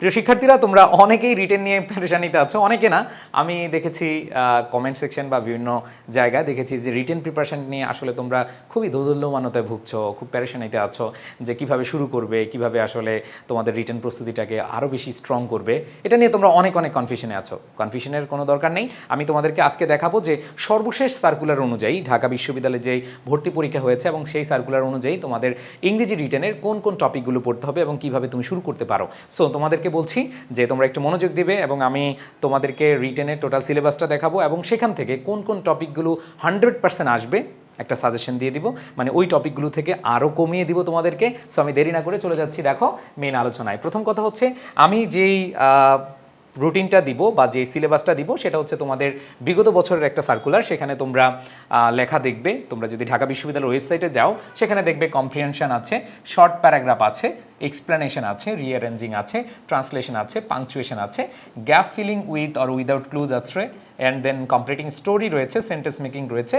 প্রিয় শিক্ষার্থীরা, তোমরা অনেকেই রিটেন নিয়ে পেরেশানিতে আছো, অনেকে না। আমি দেখেছি কমেন্ট সেকশন বা বিভিন্ন জায়গায় দেখেছি যে রিটেন প্রিপারেশন নিয়ে আসলে তোমরা খুবই দোদল্যমানতায় ভুগছো, খুব পেরেশানিতে আছো যে কীভাবে শুরু করবে, কীভাবে আসলে তোমাদের রিটেন প্রস্তুতিটাকে আরও বেশি স্ট্রং করবে। এটা নিয়ে তোমরা অনেক অনেক কনফিউশনে আছো। কনফিউশনের কোনো দরকার নেই। আমি তোমাদেরকে আজকে দেখাবো যে সর্বশেষ সার্কুলার অনুযায়ী ঢাকা বিশ্ববিদ্যালয়ে যেই ভর্তি পরীক্ষা হয়েছে এবং সেই সার্কুলার অনুযায়ী তোমাদের ইংরেজি রিটেনের কোন কোন টপিকগুলো পড়তে হবে এবং কীভাবে তুমি শুরু করতে পারো। সো তোমাদেরকে বলছি যে তোমরা একটু মনোযোগ দিবে এবং আমি তোমাদেরকে রিটেনের টোটাল সিলেবাসটা দেখাবো এবং সেখান থেকে কোন কোন টপিকগুলো হান্ড্রেড পার্সেন্ট আসবে একটা সাজেশন দিয়ে দিব। মানে ওই টপিকগুলো থেকে আরও কমিয়ে দিব তোমাদেরকে। সো আমি দেরি না করে চলে যাচ্ছি। দেখো মেন আলোচনায়। প্রথম কথা হচ্ছে, আমি যেই রুটিনটা দিব বা যে সিলেবাসটা দিব, সেটা হচ্ছে তোমাদের বিগত বছরের একটা সার্কুলার সেখানে তোমরা লেখা দেখবে। তোমরা যদি ঢাকা বিশ্ববিদ্যালয়ের ওয়েবসাইটে যাও, সেখানে দেখবে কম্প্রিহেনশন আছে শর্ট প্যারাগ্রাফ আছে। এক্সপ্লেনেশন আছে রিঅ্যারেঞ্জিং আছে ট্রান্সলেশন আছে পাংচুয়েশন আছে gap filling with or without clues আছে অ্যান্ড দেন কমপ্লিটিং স্টোরি রয়েছে সেন্টেন্স মেকিং রয়েছে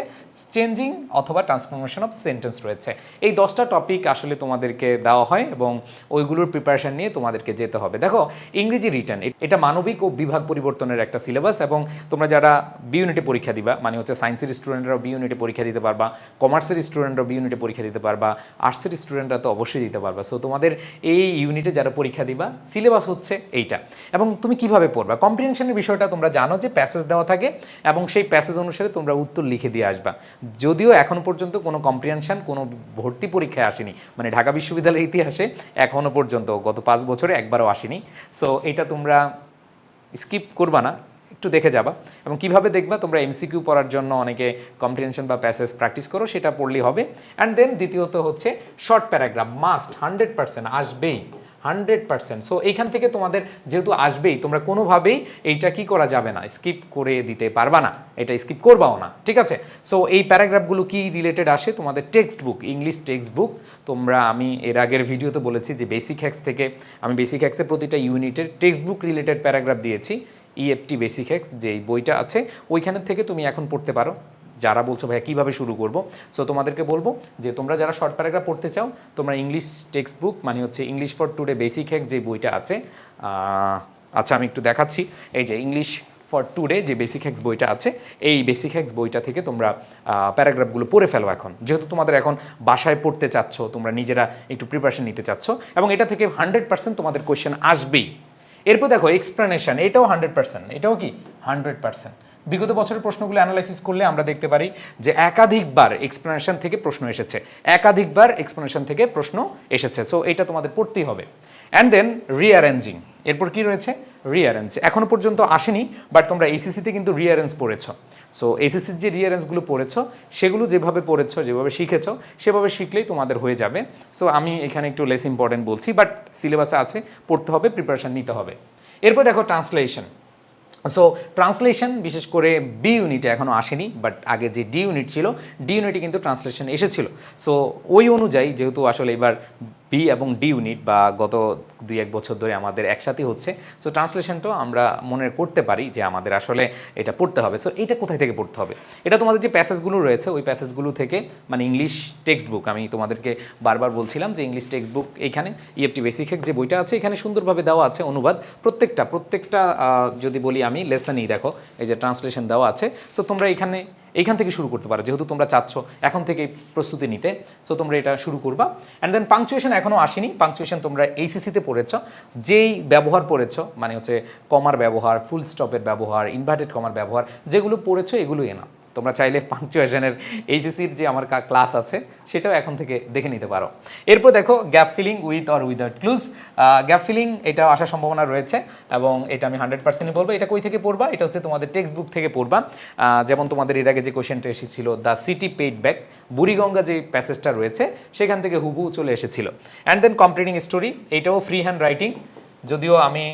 চেঞ্জিং অথবা ট্রান্সফরমেশন অফ সেন্টেন্স রয়েছে। এই দশটা টপিক আসলে তোমাদেরকে দেওয়া হয় এবং ওইগুলোর প্রিপারেশন নিয়ে তোমাদেরকে যেতে হবে। দেখো, ইংরেজি রিটার্ন এটা মানবিক ও বিভাগ পরিবর্তনের একটা সিলেবাস এবং তোমরা যারা বি ইউনিটে পরীক্ষা দিবা মানে হচ্ছে সায়েন্সের স্টুডেন্টরাও বি ইউনিটে পরীক্ষা দিতে পারবা কমার্সের স্টুডেন্টরাও বি ইউনিটে পরীক্ষা দিতে পারবা আর্টসের স্টুডেন্টরা তো অবশ্যই দিতে পারবা। সো তোমাদের এই ইউনিটে যারা পরীক্ষা দিবা সিলেবাস হচ্ছে এইটা। এবং তুমি কীভাবে পড়বা? কম্প্রিহেনশনের বিষয়টা তোমরা জানো যে প্যাসেজ দেওয়া থাকে এবং সেই প্যাসেজ অনুসারে তোমরা উত্তর লিখে দিয়ে আসবা। যদিও এখন পর্যন্ত কোনো কম্প্রিহেনশন কোনো ভর্তি পরীক্ষায় আসেনি। মানে ঢাকা বিশ্ববিদ্যালয়ের ইতিহাসে এখনও পর্যন্ত গত পাঁচ বছরে একবারও আসেনি। সো এটা তোমরা স্কিপ করবা না। একটু দেখে যাবা। এবং কীভাবে দেখবা? তোমরা এমসিকিউ পড়ার জন্য অনেকে কম্প্রিহেনশন বা প্যাসেজ প্র্যাকটিস করো, সেটা পড়লেই হবে। অ্যান্ড দেন দ্বিতীয়ত হচ্ছে short paragraph must hundred percent আসবেই। হান্ড্রেড পার্সেন্ট সো এইখান থেকে তোমাদের যেহেতু আসবেই, তোমরা কোনোভাবেই এইটা কি করা যাবে না। স্কিপ করে দিতে পারবা না। এটা স্কিপ করবাও না। ঠিক আছে? সো এই প্যারাগ্রাফগুলো কি রিলেটেড আসে? তোমাদের text book English text book তোমরা, আমি এর আগের ভিডিওতে বলেছি যে বেসিক হ্যাক্স থেকে, আমি বেসিক হ্যাক্সের প্রতিটা ইউনিটের টেক্সট বুক রিলেটেড প্যারাগ্রাফ দিয়েছি। ইএফটি বেসিক হ্যাক্স যেই বইটা আছে, ওইখানের থেকে তুমি এখন পড়তে পারো। যারা বলছো, ভাইয়া, কীভাবে শুরু করব? সো তোমাদেরকে বলব যে, তোমরা যারা শর্ট প্যারাগ্রাফ পড়তে চাও, তোমরা ইংলিশ টেক্সট বুক মানে হচ্ছে English for today basic hack যে বইটা আছে আচ্ছা আমি একটু দেখাচ্ছি। এই যে ইংলিশ ফর টুডে যে বেসিক হ্যাক্স বইটা আছে, এই বেসিক হ্যাক্স বইটা থেকে তোমরা প্যারাগ্রাফগুলো পড়ে ফেলো এখন। যেহেতু তোমাদের এখন বাসায় পড়তে চাচ্ছ, তোমরা নিজেরা একটু প্রিপারেশন নিতে চাচ্ছ, এবং এটা থেকে হান্ড্রেড পার্সেন্ট তোমাদের কোয়েশ্চেন আসবেই। এরপর দেখো এক্সপ্লেনেশন এটাও হান্ড্রেড পার্সেন্ট এটাও কি? হান্ড্রেড পার্সেন্ট বিগত বছরের প্রশ্নগুলো অ্যানালাইসিস করলে আমরা দেখতে পারি যে একাধিকবার এক্সপ্লেনেশন থেকে প্রশ্ন এসেছে। একাধিকবার এক্সপ্লেনেশন থেকে প্রশ্ন এসেছে। সো এটা তোমাদের পড়তেই হবে। অ্যান্ড দেন রিঅ্যারেঞ্জিং এরপর কি রয়েছে? রিঅ্যারেঞ্জ এখনও পর্যন্ত আসেনি বাট তোমরা এইসিসিতে কিন্তু রিঅ্যারেঞ্জ পড়েছো। সো এইসিসির যে রিঅ্যারেঞ্জগুলো পড়েছো, সেগুলো যেভাবে পড়েছো, যেভাবে শিখেছো, সেভাবে শিখলেই তোমাদের হয়ে যাবে। সো আমি এখানে একটু লেস ইম্পর্টেন্ট বলছি বাট সিলেবাসে আছে, পড়তে হবে প্রিপারেশন নিতে হবে। এরপর দেখো ট্রান্সলেশন সো ট্রান্সলেশন বিশেষ করে বি ইউনিটে এখনও আসেনি বাট আগে যে ডি ইউনিট ছিল ডি ইউনিটে কিন্তু ট্রান্সলেশন এসেছিল। সো ওই অনুযায়ী, যেহেতু আসলে এবার বি এবং ডি ইউনিট বা গত দুই এক বছর ধরে আমাদের একসাথে হচ্ছে। সো ট্রান্সলেশনটাও আমরা মনে করতে পারি যে আমাদের আসলে এটা পড়তে হবে। সো এটা কোথায় থেকে পড়তে হবে? এটা তোমাদের যে প্যাসেজগুলো রয়েছে, ওই প্যাসেজগুলো থেকে মানে ইংলিশ টেক্সট বুক আমি তোমাদেরকে বারবার বলছিলাম যে ইংলিশ টেক্সট বুক এখানে E ইএফটি বেসিক যে বইটা আছে, এখানে সুন্দরভাবে দেওয়া আছে অনুবাদ। প্রত্যেকটা প্রত্যেকটা যদি বলি আমি লেসনই দেখো, এই যে ট্রান্সলেশন দেওয়া আছে। সো তোমরা এখানে এইখান থেকে শুরু করতে পারো, যেহেতু তোমরা চাচ্ছ এখন থেকে প্রস্তুতি নিতে। সো তোমরা এটা শুরু করবা। অ্যান্ড দেন পাংচুয়েশন এখনও আসেনি। পাংচুয়েশন তোমরা এইসিসিতে পড়েছ। যেই ব্যবহার পড়েছ মানে হচ্ছে কমার ব্যবহার ফুল স্টপের ব্যবহার ইনভার্টেড কমার ব্যবহার, যেগুলো পড়েছ, এগুলোই না তোমরা চাইলে পাংচুয়েশনের এইচএসির যে আমার ক্লাস আছে, সেটাও এখন থেকে দেখে নিতে পারো। এরপর দেখো gap filling with or without clues gap filling এটা আসার সম্ভাবনা রয়েছে এবং এটা আমি হান্ড্রেড পার্সেন্টই বলব। এটা কই থেকে পড়বা? এটা হচ্ছে তোমাদের টেক্সট বুক থেকে পড়বা। যেমন তোমাদের এর আগে যে কোয়েশ্চেনটা এসেছিল the city paid back Buriganga যে প্যাসেজটা রয়েছে, সেখান থেকে হুবু চলে এসেছিল। অ্যান্ড দেন কমপ্লিটিং স্টোরি এটাও ফ্রি হ্যান্ড রাইটিং যদিও আমি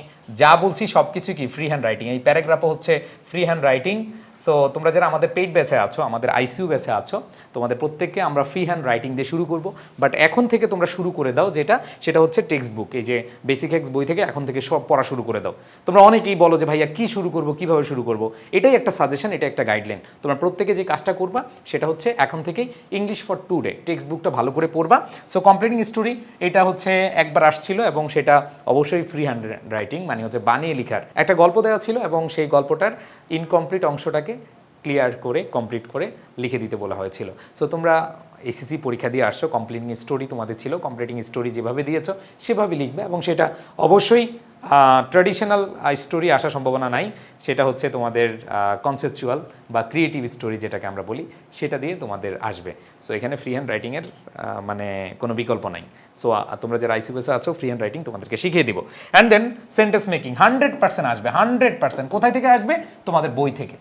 যা বলছি সব কিছু কি ফ্রি হ্যান্ড রাইটিং এই প্যারাগ্রাফও হচ্ছে ফ্রি হ্যান্ড রাইটিং সো তোমরা যারা আমাদের পেইড ব্যাচে আছো আমাদের আইসিউ ব্যাচে আছো তোমাদের প্রত্যেককে আমরা ফ্রি হ্যান্ড রাইটিং দিয়ে শুরু করব। বাট এখন থেকে তোমরা শুরু করে দাও যেটা, সেটা হচ্ছে টেক্সট বুক এই যে বেসিক এক্স বই থেকে এখন থেকে সব পড়া শুরু করে দাও। তোমরা অনেকেই বলো যে, ভাইয়া, কি শুরু করব, কীভাবে শুরু করব? এটাই একটা সাজেশন এটা একটা গাইডলাইন তোমরা প্রত্যেকে যে কাজটা করবা, সেটা হচ্ছে এখন থেকেই English for today text বুকটা ভালো করে পড়বা। সো কমপ্লিটিং স্টোরি এটা হচ্ছে একবার আসছিল এবং সেটা অবশ্যই ফ্রি হ্যান্ড রাইটিং মানে হচ্ছে বানিয়ে লেখার। একটা গল্প দেওয়া ছিল এবং সেই গল্পটার ইনকমপ্লিট অংশটাকে ক্লিয়ার করে কমপ্লিট করে লিখে দিতে বলা হয়েছিল। সো তোমরা এসিসি পরীক্ষা দিয়ে আসছো কমপ্লিটিং স্টোরি তোমাদের ছিল কমপ্লিটিং স্টোরি যেভাবে দিয়েছ, সেভাবে লিখবে এবং সেটা অবশ্যই ট্র্যাডিশনাল স্টোরি আসার সম্ভাবনা নাই। সেটা হচ্ছে তোমাদের কনসেপচুয়াল বা ক্রিয়েটিভ স্টোরি যেটাকে আমরা বলি, সেটা দিয়ে তোমাদের আসবে। সো এখানে ফ্রি হ্যান্ড রাইটিংয়ের মানে কোনো বিকল্প নাই। সো তোমরা যারা আইসিবিএসে আছো ফ্রি হ্যান্ড রাইটিং তোমাদেরকে শিখিয়ে দিব। And then sentence making hundred percent আসবে হান্ড্রেড পার্সেন্ট কোথায় থেকে আসবে? তোমাদের বই থেকে।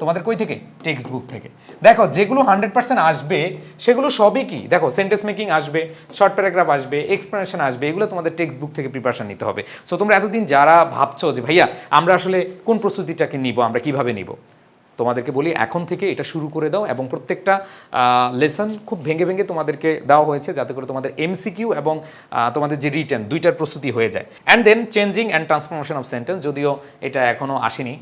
তোমাদের কই থেকে? টেক্সট বুক থেকে। দেখো, যেগুলো হান্ড্রেড পার্সেন্ট আসবে, সেগুলো সবই কি? দেখো সেন্টেন্স মেকিং আসবে শর্ট প্যারাগ্রাফ আসবে এক্সপ্লেনেশন আসবে, এগুলো তোমাদের টেক্সট বুক থেকে প্রিপারেশন নিতে হবে। সো তোমরা এতদিন যারা ভাবছ যে, ভাইয়া, আমরা আসলে কোন প্রস্তুতিটাকে নিব, আমরা কীভাবে নিব? তোমাদেরকে বলি, এখন থেকে এটা শুরু করে দাও এবং প্রত্যেকটা লেসন খুব ভেঙে ভেঙে তোমাদেরকে দেওয়া হয়েছে, যাতে করে তোমাদের এমসিকিউ এবং তোমাদের যে রিটার্ন দুইটার প্রস্তুতি হয়ে যায়। And then changing and transformation of sentence যদিও এটা এখনও আসেনি।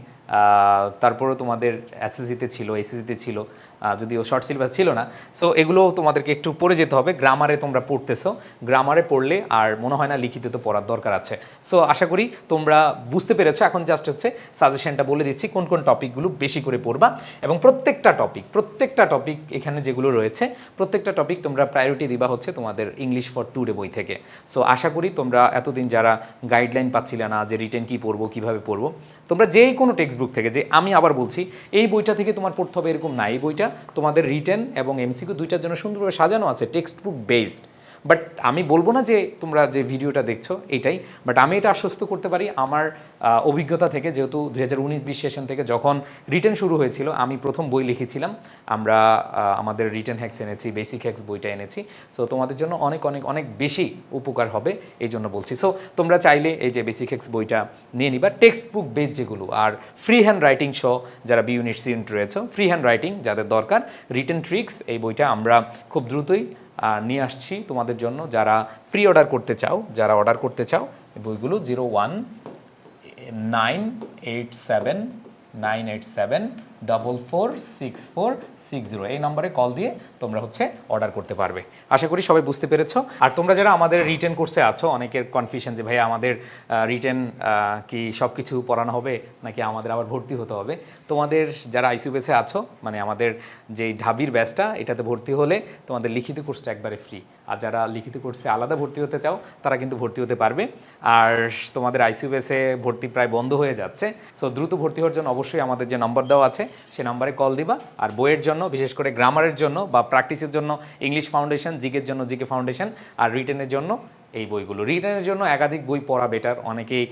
তারপরেও তোমাদের এসএসসিতে ছিল এসএসসিতে ছিল। যদিও শর্ট সিলেবাস ছিল না। সো এগুলো তোমাদেরকে একটু পড়ে যেতে হবে। গ্রামারে তোমরা পড়তেছো। গ্রামারে পড়লে আর মনে হয় না লিখিত তো পড়ার দরকার আছে। সো আশা করি তোমরা বুঝতে পেরেছ। এখন জাস্ট হচ্ছে সাজেশনটা বলে দিচ্ছি, কোন কোন টপিকগুলো বেশি করে পড়বা। এবং প্রত্যেকটা টপিক প্রত্যেকটা টপিক এখানে যেগুলো রয়েছে, প্রত্যেকটা টপিক তোমরা প্রায়োরিটি দিবা হচ্ছে তোমাদের ইংলিশ ফর টু ডে বই থেকে। সো আশা করি তোমরা এতদিন যারা গাইডলাইন পাচ্ছিলে না যে রিটেন কি পড়ব, কীভাবে পড়ব, তোমরা যেই কোনো টেক্সট বুক থেকে, যে আমি আবার বলছি, এই বইটা থেকে তোমার পড়তে হবে এরকম না। এই বইটা তোমাদের রিটেন এবং এমসিকিউ দুইটার জন্য সুন্দরভাবে সাজানো আছে টেক্সট বুক বেসড বাট আমি বলব না যে তোমরা যে ভিডিওটা দেখছ এটাই বাট আমি এটা আশ্বস্ত করতে পারি আমার অভিজ্ঞতা থেকে যেহেতু দুই হাজার উনিশ বিশ সেশন থেকে যখন রিটার্ন শুরু হয়েছিল, আমি প্রথম বই লিখেছিলাম। আমরা আমাদের রিটার্ন হ্যাক্স এনেছি, বেসিক হ্যাক্স বইটা এনেছি। সো তোমাদের জন্য অনেক অনেক অনেক বেশি উপকার হবে এই জন্য বলছি। সো তোমরা চাইলে এই যে বেসিক হ্যাক্স বইটা নিয়ে নিবা। টেক্সট বুক বেস যেগুলো, আর ফ্রি হ্যান্ড রাইটিং সহ যারা বি ইউনিট সি ইউনিট রয়েছে ফ্রি হ্যান্ড রাইটিং যাদের দরকার রিটেন ট্রিক্স এই বইটা আমরা খুব দ্রুতই নিয়ে আসছি তোমাদের জন্য যারা প্রি অর্ডার করতে চাও, যারা অর্ডার করতে চাও বইগুলো zero one nine eight seven nine eight seven double four six four six zero এই নম্বরে কল দিয়ে তোমরা হচ্ছে অর্ডার করতে পারবে। আশা করি সবাই বুঝতে পেরেছ। আর তোমরা যারা আমাদের রিটেন কোর্সে আছো, অনেকের কনফিউশন যে ভাই আমাদের রিটেন কি সব কিছু পড়ানো হবে? নাকি আমাদের আবার ভর্তি হতে হবে? তোমাদের যারা আইসিউ বেসে আছো মানে আমাদের যে ঢাবির ব্যাচটা এটাতে ভর্তি হলে তোমাদের লিখিত কোর্সটা একবারে ফ্রি আর যারা লিখিত কোর্সে আলাদা ভর্তি হতে চাও, তারা কিন্তু ভর্তি হতে পারবে। আর তোমাদের আইসিউ বেসে ভর্তি প্রায় বন্ধ হয়ে যাচ্ছে। সো দ্রুত ভর্তি হওয়ার জন্য অবশ্যই আমাদের যে নম্বর দেওয়া আছে সেই নম্বরে কল দিবা। আর বইয়ের জন্য, বিশেষ করে গ্রামারের জন্য বা প্র্যাকটিসের জন্য ইংলিশ ফাউন্ডেশন জিকের জন্য জিকে ফাউন্ডেশন আর রিটেনের জন্য এই বইগুলো। রিটেনের জন্য একাধিক বই পড়া বেটার অনেকেই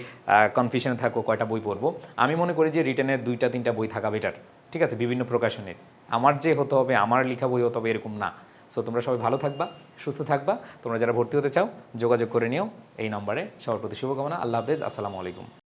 কনফিউশনে থাকো, কয়টা বই পড়ব। আমি মনে করি যে রিটেনের দুইটা, তিনটা বই থাকা বেটার ঠিক আছে? বিভিন্ন প্রকাশনের। আমার যে হতে হবে, আমার লেখা বই হতে হবে এরকম না। সো তোমরা সবাই ভালো থাকবা, সুস্থ থাকবা। তোমরা যারা ভর্তি হতে চাও, যোগাযোগ করে নিও। এই নম্বরে সবার প্রতি শুভকামনা। আল্লাহ হাফেজ। আসসালামু আলাইকুম।